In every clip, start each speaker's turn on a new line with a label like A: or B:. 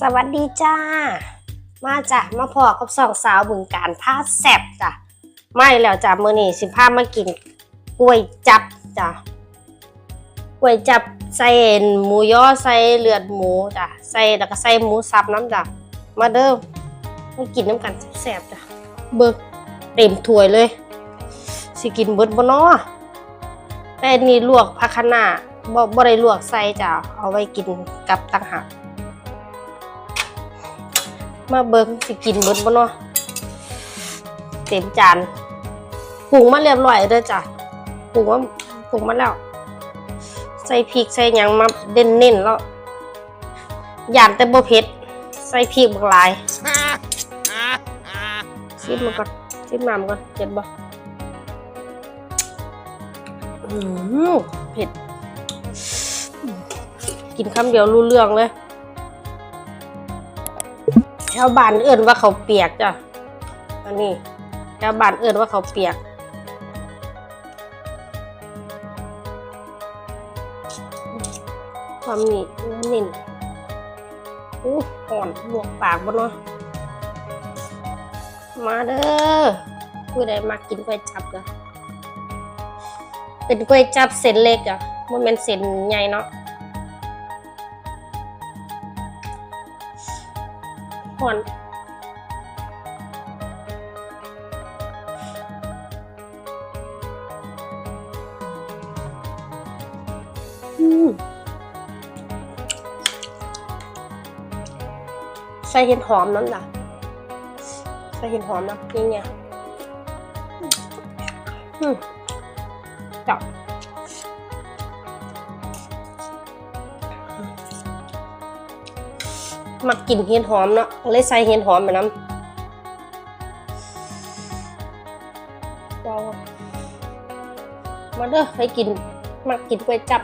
A: สวัสดีจ้า มาจ้ะมาพอกับสองสาวบึงการผ้าแซบจ้ะไม่แล้วจ้ะมื้อนี้สิพามากินกล้วยจับจ้ะกล้วยจับใส่หมูย่อใส่เลือดหมูจ้ะใส่แล้วก็ใส่หมูสับน้ำจ้ะมาเด้อมากินน้ำกันแซบจ้ะเบิกเต็มถ้วยเลย สิกินเบิดบ่น้อแต่อันนี่ลวกผักคะน้าบ่บ่ได้ลวกใส่จ้ะเอาไว้กินกับต่างหาก มาเบิ้งสิกินเบิดบ่เนาะเต็มจานปรุงมาเรียบร้อยเด้อจ้ะปรุงมาปรุงมาแล้ว ใส่พริกใส่หยังมาเด่นเน้นแล้วหยานแต่บ่เผ็ดใส่พริกบักหลายชิมมาก่อนชิมน้ำก่อนเผ็ดบ่เผ็ด กินคำเดียวรู้เรื่องเลย ถวบ้านเอื่นว่าเขาเปียกจ้ะอันนี้แถวบ้านเอื่นว่าเขาเปียก ความนี่นิ่นอู้ห่อนลวกปากบ่เนาะมาเด้อผู้ใดมากินก๋วยจับจ้ะเป็นก๋วยจับเส้นเล็กอะมันเป็นเส้นใหญ่เนาะ ห่อนใส่เห็ดหอมน้ำจ้ะใส่เห็ดหอมนะนี่ไงอืม มักกินเห็ดหอมเนาะเลยใส่เห็ดหอมไปน้ำว้าวมาเด้อให้กินมักกินก๋วยจับ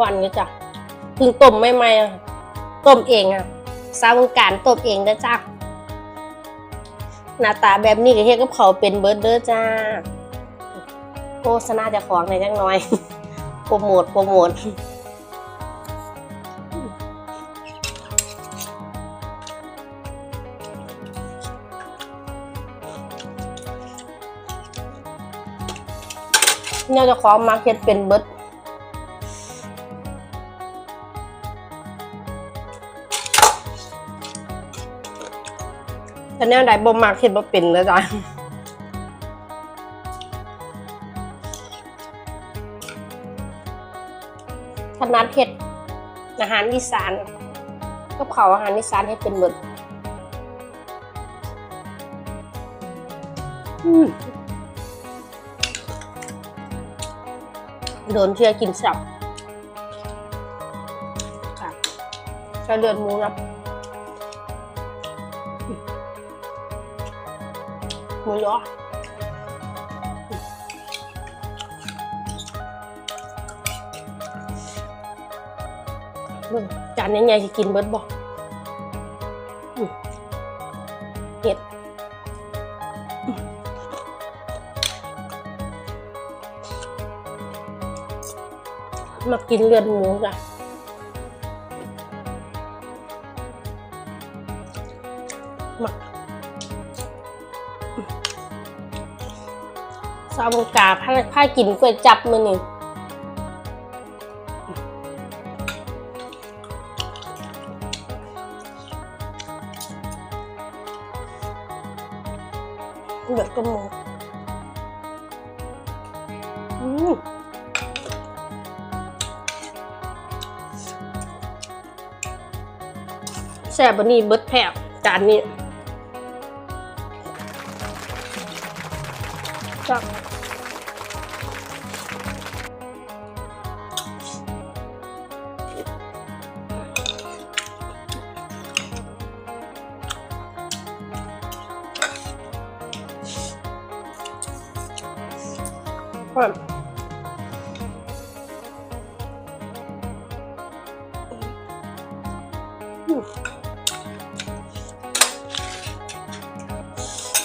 A: วานอยู่จ้ะเพิ่งต้มใหม่ๆอะต้มเองอะสาวงการต้มเองนะจ้ะหน้าตาแบบนี้ก็เฮ็ดกับเขาเป็นเบิร์ดเด้อจ้าโฆษณาจะของในจังน้อยโปรโมทโปรโมทเนี่ยจะของมาเฮ็ดเป็นเบิร์ด แต่แนวใดบ่มักเฮ็ดบ่เป็นเลยจ้ะถนัดเฮ็ดอาหารอีสานกับเขาอาหารอีสานให้เป็นหมดโดนเชื่อกินสับค่ะใช้เลือดหมูนะ หมูยอเบิ่งจานใหญ่ๆสิกินเบิดบ่อืมเห็ดมมากินเลือดหมูจ้ะ สาวบงกาพาพากินก๋วยจับมือนี่เดือดกระมูอืมแซ่บบันนี้เบิดแผบจานนี้จั กก่อน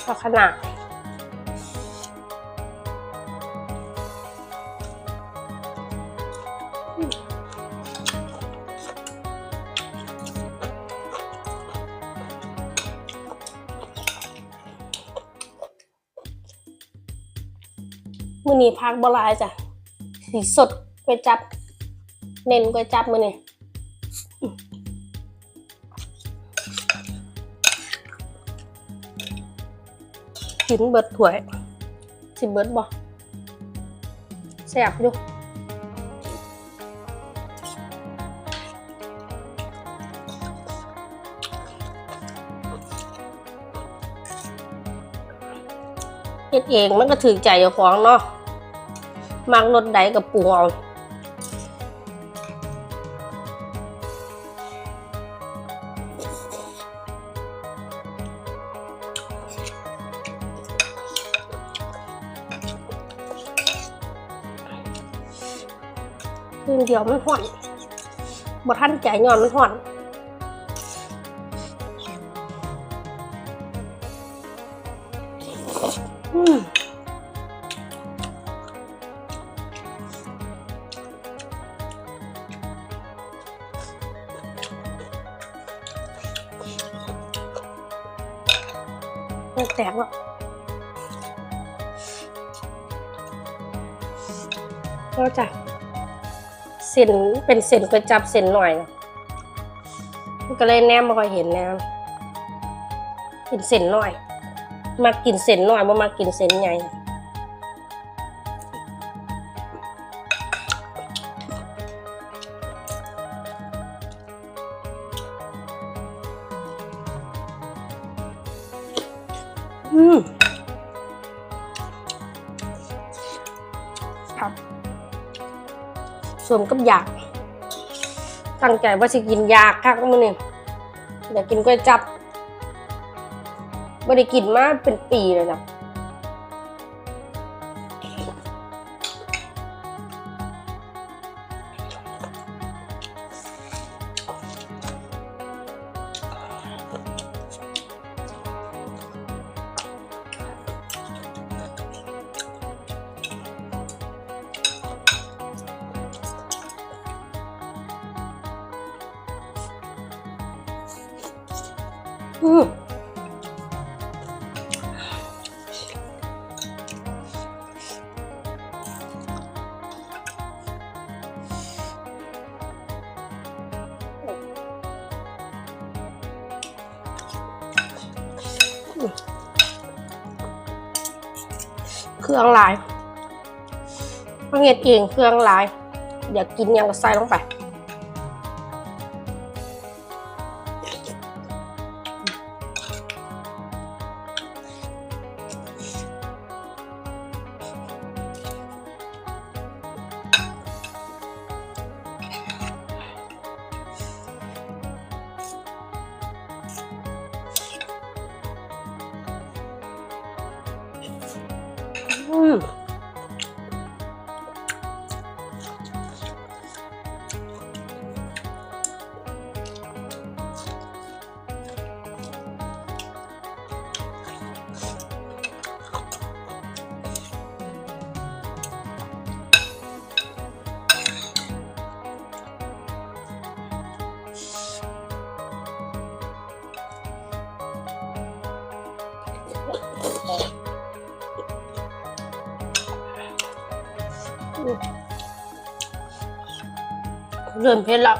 A: พอขนาด มือนี้พักบลายจ้ะสีสดก๋วยจับ เน้นก๋วยจับมือนี้กินเบิดถ้วย สิเบิดบ่แซ่บอยู่เฮ็ดเองมันก็ถือใจเจ้าของเนาะ มักรสใดกับปรุงเอาคืนเดียวมันห่อนบ่ทันใจย้อนมันห่อน เส้นเป็นเส้นก็จับเส้นหน่อยนะมันก็เลยแนมไม่ค่อยเห็นแล้วเป็นเส้นหน่อย มากินเส้นหน่อยบ่มากินเส้นใหญ่ อยาก ตั้งใจว่าสิกินยากคักมื้อนี้อยากกินก๋วยจับบ่ได้กินมาเป็นปีเลยจ้ะ เครื่องลายมาเฮ็ดเองเครื่องลาย อยากกินยังก็ใส่ลงไป เริ่มเผ็ดแล้ว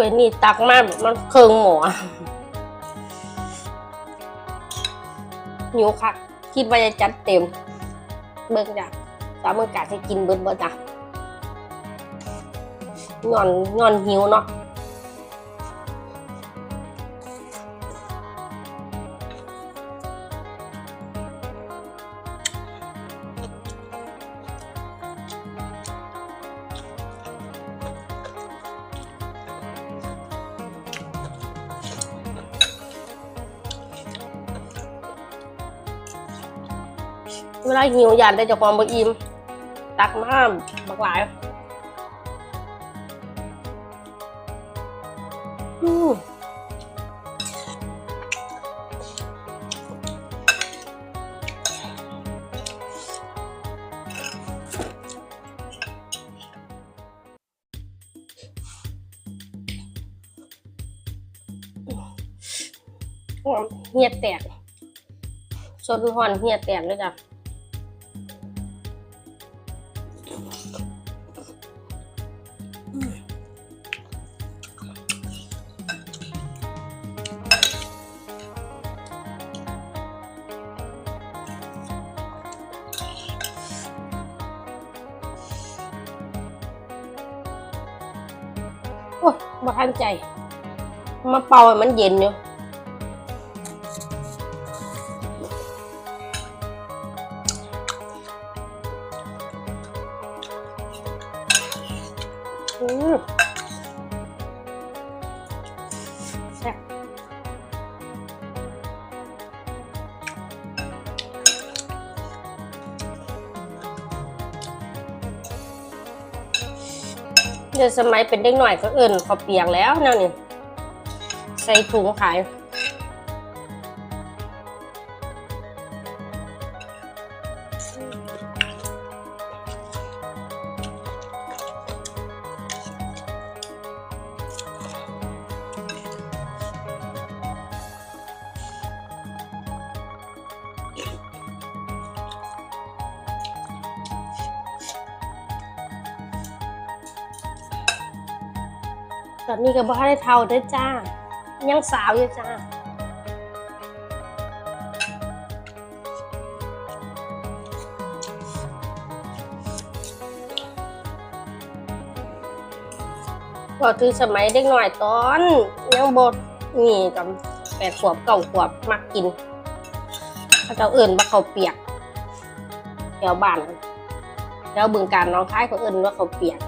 A: วยนี่ตักมาแบบมันเคืองหมอหิวค่ะ คิดว่าจะจัดเต็ม เบิ่งจ้ะสามมือกาให้กินเบิดบ่จ้ะงอนงอนหิวเนาะาหิวยานได้จากความบ่อิ่มตักมาบักหลายอืมเหียแตกสดหอนเหียแตกเลยจ้ะ บ่ทันใจ มาเป่าให้มันเย็นอยู่อืมแซ่บ เดี๋ยวสมัยเป็นเด็กหน่อยก็เอิญเขาวเปียกแล้วแนวนี่ใส่ถุงขาย ตอนนี้ก็บ่ได้เท่าเด้อจ้า ยังสาวอยู่จ้าพอถึงสมัยเด็กหน่อยตอน ยังบดนี่กับแปดขวบเก้าขวบมักกินเขาเจ้าเอื่นว่าเขาเปียกแถวบ้านแถวบึงการน้องท้ายเขาเอื่นว่าเขาเปียก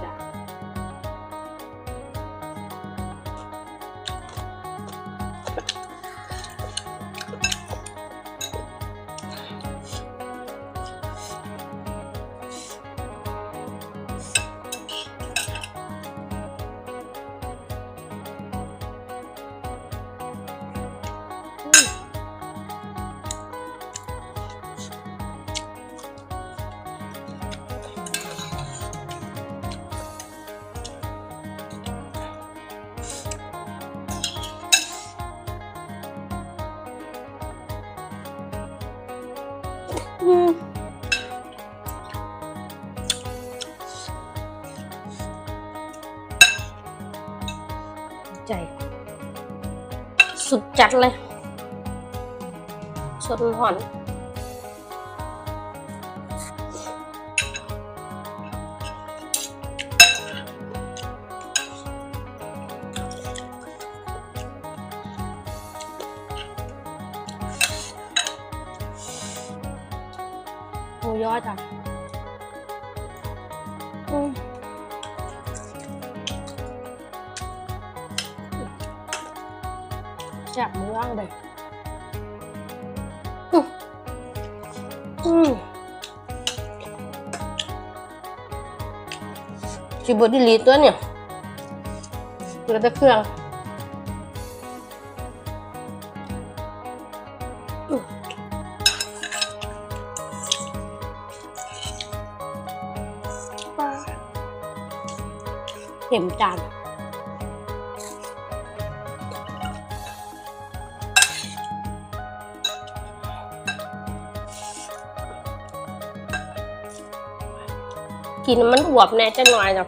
A: ใจ สุดจัดเลย สดหอน แซ่บมือย่างเลยอืมอืมชิบดิลีตัวเนี่ยเหลือแต่เครื่องเข็มจาน กินมันอวบแน่จะหน่อยจ้ะ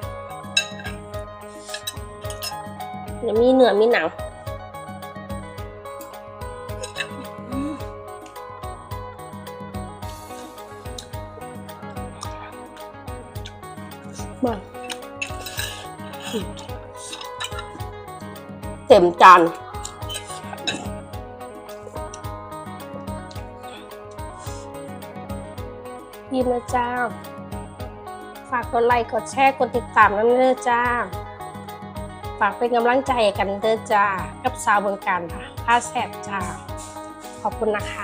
A: เดี๋ยวมีเนื้อมีหนังมาเต็มจานยินนะจ้าฝากกดไลค์กดแชร์กดติดตามน้ำเด้อจ้า ฝากเป็นกำลังใจกันเด้อจ้า กับสาวเมืองการค่ะผ้าแสบจ้า ขอบคุณนะคะ